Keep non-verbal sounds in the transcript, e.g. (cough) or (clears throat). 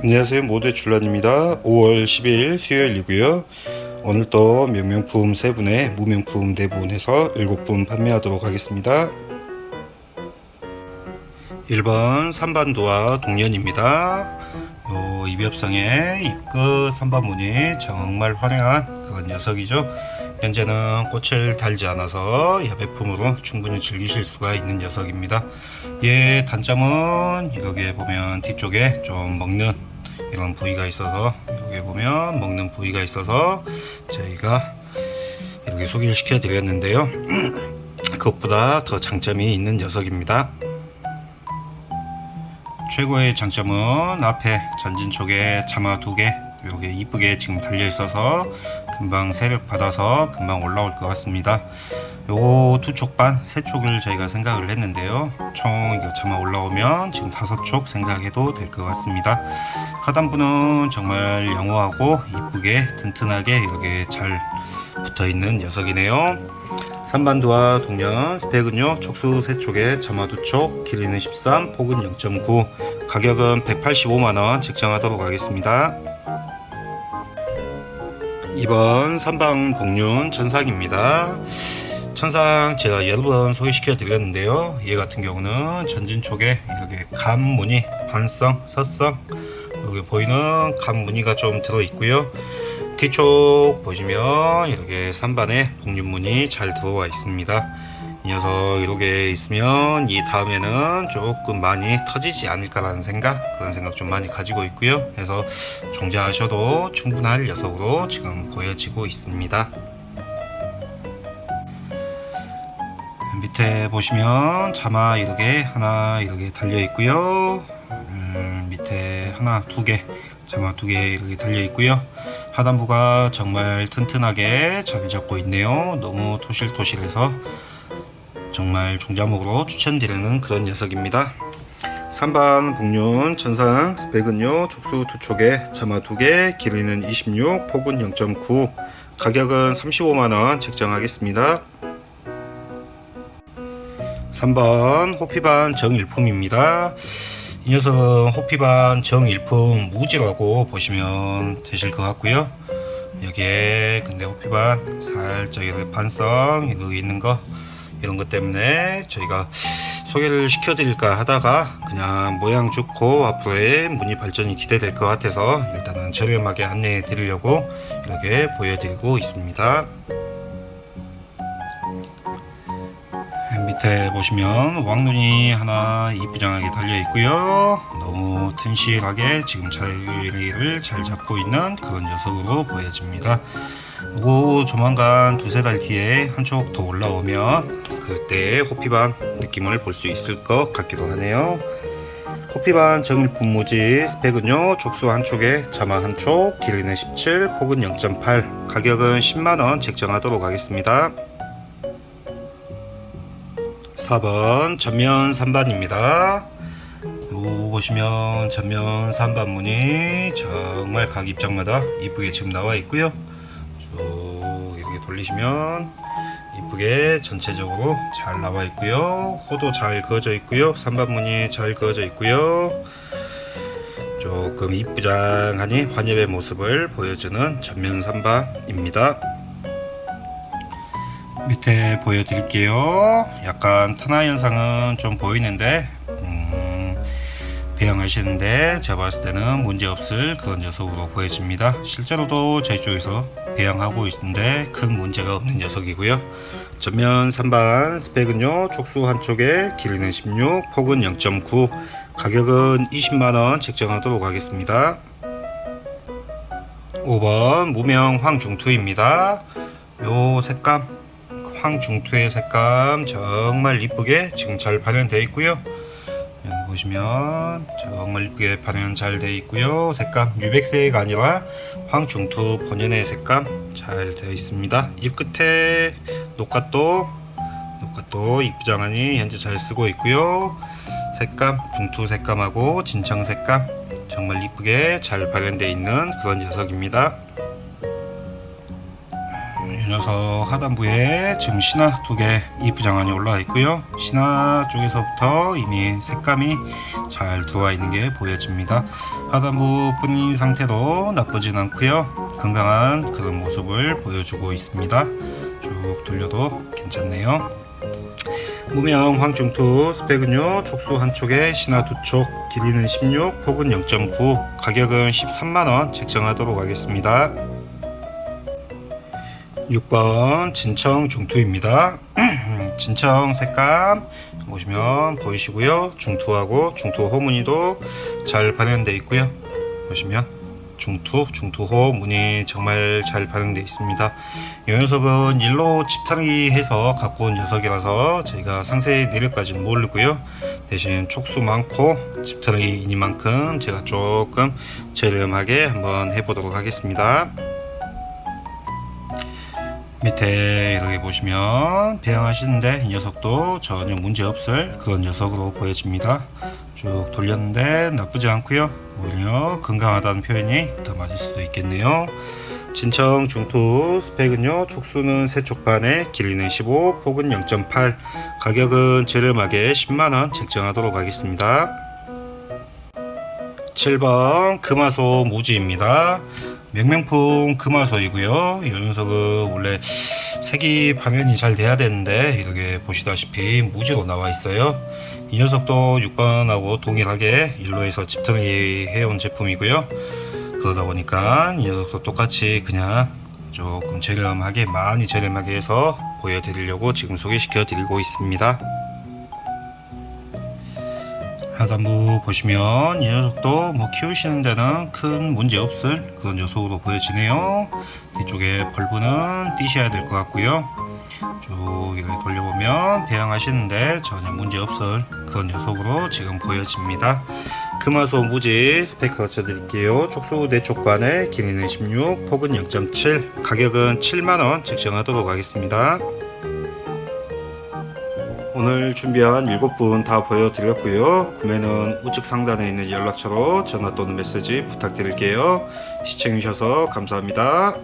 안녕하세요. 모두의 줄란입니다. 5월 10일 수요일이고요. 오늘 또 명명품 3분에 무명품 4분 해서 7분 판매하도록 하겠습니다. 1번 삼반도와 동년입니다. 요 입엽상의 입끝 삼반문이 정말 화려한 그런 녀석이죠. 현재는 꽃을 달지 않아서 야배품으로 충분히 즐기실 수가 있는 녀석입니다. 얘 단점은 이렇게 보면 뒤쪽에 좀 먹는 이런 부위가 있어서 여기 보면 먹는 부위가 있어서 저희가 이렇게 소개를 시켜 드렸는데요. (clears throat) 그것보다 더 장점이 있는 녀석입니다. 최고의 장점은 앞에 전진 쪽에 자마 두개 이렇게 이쁘게 지금 달려 있어서 금방 세력 받아서 금방 올라올 것 같습니다. 요두쪽 반, 세 쪽을 저희가 생각을 했는데요. 총 이거 자마 올라오면 지금 다섯 쪽 생각해도 될 것 같습니다. 하단부는 정말 양호하고 이쁘게 튼튼하게 이렇게 잘 붙어 있는 녀석이네요. 삼반도와 동년 스펙은요 촉수 세 쪽에 점화 두쪽 길이는 13 폭은 0.9 가격은 185만원 책정하도록 하겠습니다 2번 삼방 복륜 천상입니다. 천상 제가 여러 번 소개시켜 드렸는데요. 얘 같은 경우는 전진 쪽에 이렇게 감 무늬 반성 서성 여기 보이는 감 무늬가 좀 들어 있고요. 뒤쪽 보시면 이렇게 3반에 복륜문이 잘 들어와 있습니다. 이 녀석 이렇게 있으면 이 다음에는 조금 많이 터지지 않을까라는 생각 그런 생각 좀 많이 가지고 있고요. 그래서 종자하셔도 충분할 녀석으로 지금 보여지고 있습니다. 밑에 보시면 자마 이렇게 하나 이렇게 달려 있고요. 음, 밑에 하나 두개 자마 두 개 이렇게 달려 있고요. 하단부가 정말 튼튼하게 잘 잡고 있네요. 너무 토실토실해서 정말 종자목으로 추천드리는 그런 녀석입니다. 3반 복륜 천상 스펙은요 촉수 두 촉에 자마 두 개, 길이는 26, 폭은 0.9, 가격은 35만원 책정하겠습니다. 3번 호피반 정일품입니다. 이 녀석은 호피반 정일품 무지라고 보시면 되실 것 같고요. 여기에 근데 호피반 살짝 이렇게 반성 이렇게 있는 거 이런 것 때문에 저희가 소개를 시켜드릴까 하다가 그냥 모양 좋고 앞으로의 문의 발전이 기대될 것 같아서 일단은 저렴하게 안내해 드리려고 이렇게 보여드리고 있습니다. 밑에 보시면 왕눈이 하나 이쁘장하게 달려 있고요. 너무 튼실하게 지금 자리를 잘 잡고 있는 그런 녀석으로 보여집니다. 그리고 조만간 두세 달 뒤에 한쪽 더 올라오면 그때 호피반 느낌을 볼 수 있을 것 같기도 하네요. 호피반 정일품 무지 스펙은요 촉수 한쪽에 자마 한쪽 길이는 17 폭은 0.8 가격은 10만원 책정하도록 하겠습니다. 4번 전면 3반입니다. 요 보시면 전면 3반 문이 정말 각 입장마다 이쁘게 지금 나와 있고요. 돌리시면 이쁘게 전체적으로 잘 나와 있고요. 호도 잘 그어져 있고요. 3반 문이 잘 그어져 있고요. 조금 이쁘장하니 환엽의 모습을 보여주는 전면 3반입니다. 밑에 보여드릴게요. 약간 탄화 현상은 좀 보이는데 음, 배양하시는데 제가 봤을 때는 문제 없을 그런 녀석으로 보여집니다. 실제로도 저희 쪽에서 배양하고 있는데 큰 문제가 없는 녀석이고요. 전면 3반 스펙은요 촉수 한쪽에 길이는 16, 폭은 0.9, 가격은 20만원 책정하도록 하겠습니다. 5번 무명 황중투입니다. 요 색감 황중투의 색감 정말 이쁘게 지금 잘 발현되어 있고요. 보시면 정말 이쁘게 발현 잘 되어 있고요. 색감 유백색 아니라 황중투 본연의 색감 잘 되어 있습니다. 입 끝에 녹갓도 녹갓도 이쁘장하니 현재 잘 쓰고 있고요. 색감 중투 색감하고 진청 색감 정말 이쁘게 잘 발현되어 있는 그런 녀석입니다. 녀석 하단부에 지금 신화 두 개 이프 장안이 올라와 있고요. 신화 쪽에서부터 이미 색감이 잘 들어와 있는 게 보여집니다. 하단부 뿐인 상태도 나쁘진 않고요. 건강한 그런 모습을 보여주고 있습니다. 쭉 돌려도 괜찮네요. 무명 황중투 스펙은요 촉수 한쪽에 신화 두쪽 길이는 16 폭은 0.9 가격은 13만원 책정하도록 하겠습니다 6번 진청 중투입니다 (clears throat) 진청 색감 보시면 보이시고요 중투하고 중투 호무늬도 잘 발현되어 있고요 보시면 중투, 중투호 무늬 정말 잘 발현되어 있습니다. 이 녀석은 일로 집타기 해서 갖고 온 녀석이라서 저희가 상세 내력까지는 모르고요. 대신 촉수 많고 집타기이니만큼 제가 조금 저렴하게 한번 해보도록 하겠습니다. 밑에 이렇게 보시면 배양하시는데 이 녀석도 전혀 문제 없을 그런 녀석으로 보여집니다. 쭉 돌렸는데 나쁘지 않고요. 오히려 건강하다는 표현이 더 맞을 수도 있겠네요. 진청 중투 스펙은요 촉수는 세촉반에 길이는 15 폭은 0.8 가격은 저렴하게 10만원 책정하도록 하겠습니다 7번 금화소 무지입니다. 명명품 금화소이고요. 이 녀석은 원래 색이 방연이 잘 돼야 되는데 이렇게 보시다시피 무지로 나와 있어요. 이 녀석도 6번하고 동일하게 일로에서 집털이 해온 제품이고요. 그러다 보니까 이 녀석도 똑같이 그냥 조금 저렴하게 많이 저렴하게 해서 보여드리려고 지금 소개시켜 드리고 있습니다 하단부 보시면 이 녀석도 뭐 키우시는 데는 큰 문제 없을 그런 녀석으로 보여지네요. 뒤쪽에 벌브는 띄셔야 될 것 같고요. 쭉 이렇게 돌려보면 배양하시는데 전혀 문제 없을 그런 녀석으로 지금 보여집니다. 금화소 무지 스펙 가르쳐 드릴게요. 촉수 내촉반에 길이는 16 폭은 0.7 가격은 7만원 책정하도록 하겠습니다 오늘 준비한 7분 다 보여드렸고요. 구매는 우측 상단에 있는 연락처로 전화 또는 메시지 부탁드릴게요. 시청해주셔서 감사합니다.